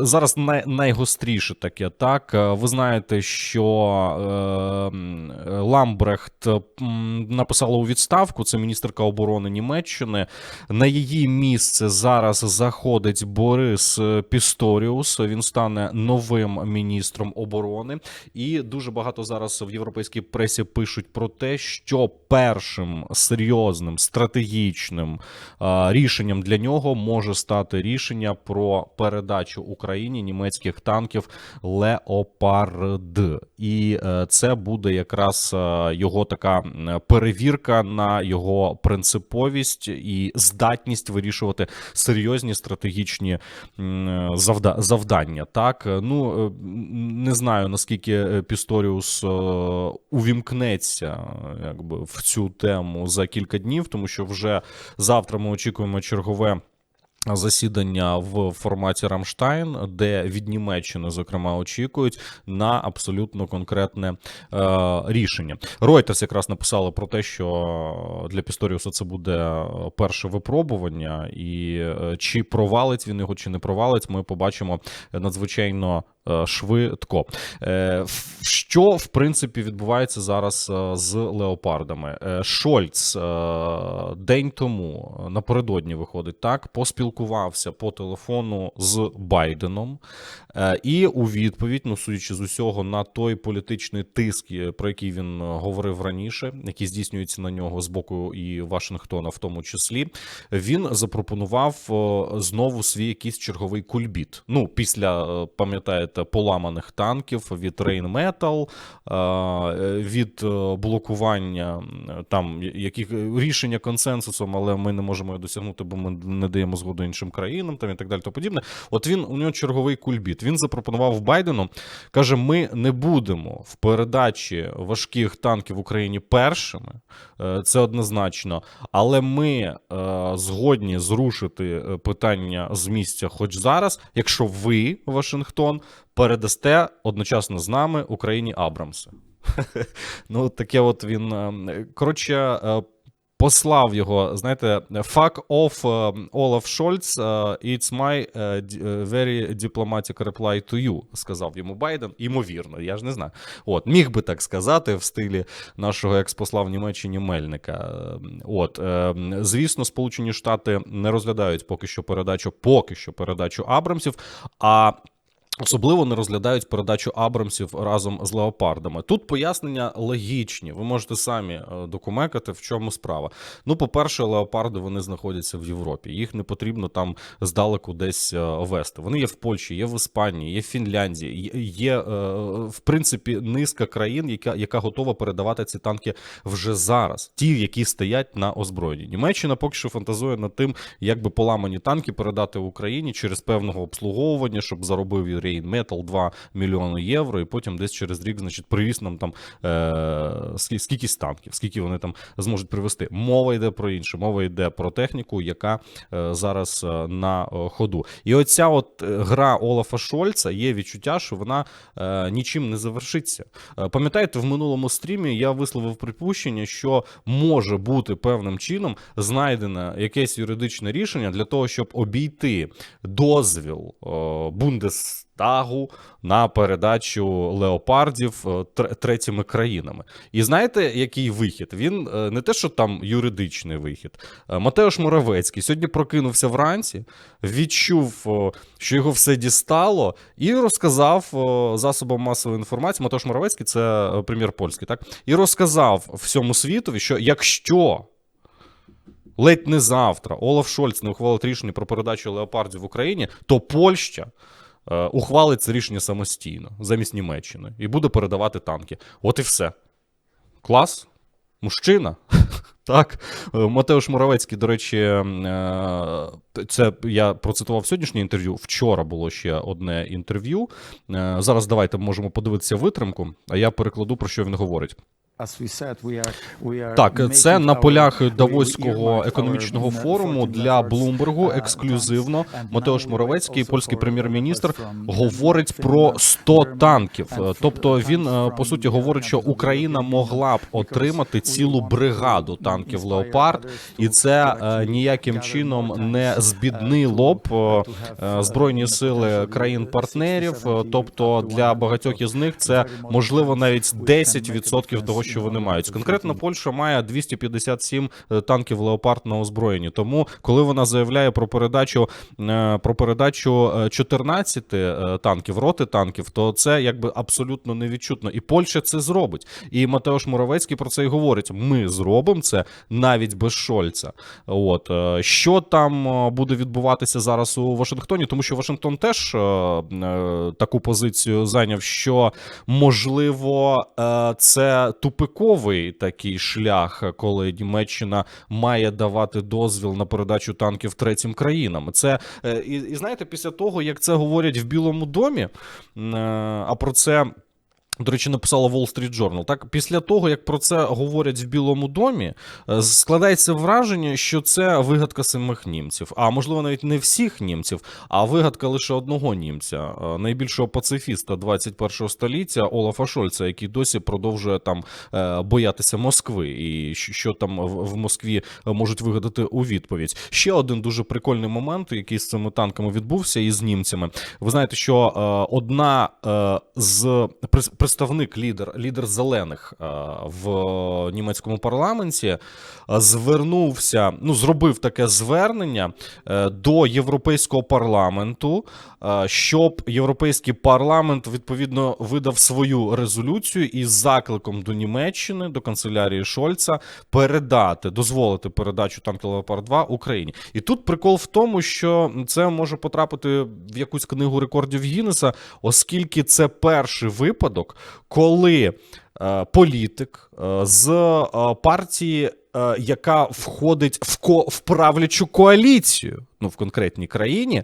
Зараз най, найгостріше таке, так. Е, Ви знаєте, що е, Ламбрехт написала у відставку, це міністерка оборони Німеччини. На її місце зараз заходить Борис Пісторіус. Він стане новим міністром оборони. І дуже багато зараз в європейській пресі пишуть про те, що першим серйозним стратегічним е, рішенням для нього може стати рішення про передачу Україні німецьких танків Леопард. І е, це буде якраз е, його така перевірка на його принциповість і здатність вирішувати серйозні стратегічні завдання. Так, Е, ну не знаю наскільки Пісторіус увімкнеться якби в цю тему за кілька днів, тому що вже завтра ми очікуємо чергове. Засідання в форматі Рамштайн, де від Німеччини, зокрема, очікують на абсолютно конкретне е, рішення. Reuters якраз написали про те, що для Пісторіуса це буде перше випробування, і е, чи провалить він його, чи не провалить, ми побачимо надзвичайно швидко. Е, Що в принципі відбувається зараз е, з леопардами? Е, Шольц е, день тому е, напередодні виходить так, поспілкувався по телефону з Байденом, Е, і у відповідь, ну судячи з усього, на той політичний тиск, е, про який він е, говорив раніше, який здійснюється на нього з боку і Вашингтона, в тому числі, він запропонував е, знову свій якийсь черговий кульбіт. Ну, після, е, поламаних танків від е, від е, блокування там яких рішення консенсусом, але ми не можемо його досягнути, бо ми не даємо згоду іншим країнам, там і так далі. То подібне. От він у нього черговий кульбіт. Він запропонував Байдену, каже: ми не будемо в передачі важких танків Україні першими. Е, Це однозначно. Але ми е, згодні зрушити питання з місця, хоч зараз, якщо ви, Вашингтон, передасте одночасно з нами Україні Абрамси. Ну, таке от він. е, Коротше. е, Послав його, знаєте, fuck off е, Олаф Шольц, it's my very diplomatic reply to you, сказав йому Байден. Імовірно, я ж не знаю. От, міг би так сказати в стилі нашого експосла в Німеччині Мельника. От, звісно, Сполучені Штати не розглядають поки що передачу, поки що передачу Абрамсів, а Особливо не розглядають передачу Абрамсів разом з леопардами. Тут пояснення логічні. Ви можете самі е, докумекати, в чому справа. Ну, по-перше, леопарди вони знаходяться в Європі. Їх не потрібно там здалеку десь е, вести. Вони є в Польщі, є в Іспанії, є в Фінляндії. є- е, в принципі низка країн, яка, яка готова передавати ці танки вже зараз. Ті, які стоять на озброєнні. Німеччина поки що фантазує над тим, як би поламані танки передати Україні через певного обслуговування, щоб заробив і Rheinmetall 2 мільйони євро, і потім десь через рік, значить, привіз нам там е, скі- скільки танків, скільки вони там зможуть привезти. Мова йде про інше, мова йде про техніку, яка е, зараз е, на е, ходу. І оця от е, гра Олафа Шольца є відчуття, що вона е, нічим не завершиться. Е, Пам'ятаєте, в минулому стрімі я висловив припущення, що може бути певним чином знайдено якесь юридичне рішення для того, щоб обійти дозвіл е, Бундестагу на передачу леопардів е, третіми країнами. І знаєте, який вихід? Він е, не те, що там юридичний вихід. Е, Матеош Моравецький сьогодні прокинувся вранці, відчув, що його все дістало, і розказав засобам масової інформації. Матеош Моравецький це прем'єр польський, так? І розказав всьому світові, що якщо. Ледь не завтра Олаф Шольц не ухвалить рішення про передачу леопардів в Україні, то Польща ухвалить це рішення самостійно замість Німеччини і буде передавати танки. От і все. Клас. Мужчина. Так, Е, Матеуш Моравецький, до речі, е, це я процитував сьогоднішнє інтерв'ю. Вчора було ще одне інтерв'ю. Е, Зараз давайте можемо подивитися витримку, а я перекладу про що він говорить. Так, це на полях Давоського економічного форуму для Блумбергу ексклюзивно. Матеуш Моровецький, польський прем'єр-міністр, говорить про 100 танків. Тобто він е, по суті говорить, що Україна могла б отримати цілу бригаду танків Леопард, і це е, ніяким чином не збіднило б е, е, збройні сили країн-партнерів. Тобто для багатьох із них це можливо навіть 10% того, що вони мають. Конкретно Польща має 257 танків Леопард на озброєнні. Тому, коли вона заявляє про передачу е, про передачу е, 14 е, танків, роти танків, то це якби абсолютно невідчутно. І Польща це зробить. І Матеуш Моровецький про це і говорить: ми зробимо це навіть без Шольца. От е, що там е, буде відбуватися зараз у Вашингтоні, тому що Вашингтон теж е, е, таку позицію зайняв, що можливо е, це тупиковий такий шлях, коли Німеччина має давати дозвіл на передачу танків третім країнам. Це е, і, і знаєте, після того як це говорять в Білому домі, е, а про це. До речі, написала Wall Street Journal. Так, після того, як про це говорять в Білому домі, е, складається враження, що це вигадка самих німців. А можливо, навіть не всіх німців, а вигадка лише одного німця, е, найбільшого пацифіста 21-го століття Олафа Шольца, який досі продовжує там е, боятися Москви, і що- там в Москві можуть вигадати у відповідь. Ще один дуже прикольний момент, який з цими танками відбувся і з німцями. Ви знаєте, що одна з прес- представник, лідер, лідер зелених е, в німецькому парламенті е, звернувся, ну зробив таке звернення е, до європейського парламенту, щоб європейський парламент відповідно видав свою резолюцію із закликом до Німеччини, до канцелярії Шольца передати, дозволити передачу танків Леопард 2 Україні. І тут прикол в тому, що це може потрапити в якусь книгу рекордів Гіннеса, оскільки це перший випадок, коли е, політик е, з е, партії, яка входить в, ко- в правлячу коаліцію, ну в конкретній країні.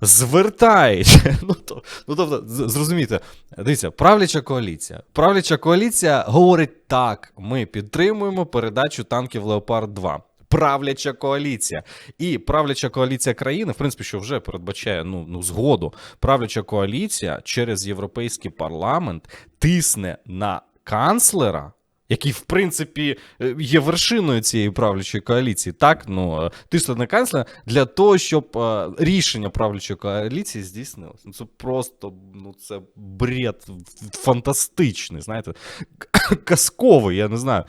Звертається, ну то ну тобто, з- зрозумійте, дивіться, правляча коаліція. Правляча коаліція говорить так: ми підтримуємо передачу танків Леопард 2 Правляча коаліція і правляча коаліція країни, в принципі, що вже передбачає ну, ну згоду. Правляча коаліція через європейський парламент тисне на канцлера, який, в принципі, е, є вершиною цієї правлячої коаліції, так ну е, тисне на канцлера для того, щоб е, рішення правлячої коаліції здійснилось. Ну це просто ну це бред фантастичний, знаєте, казковий, я не знаю.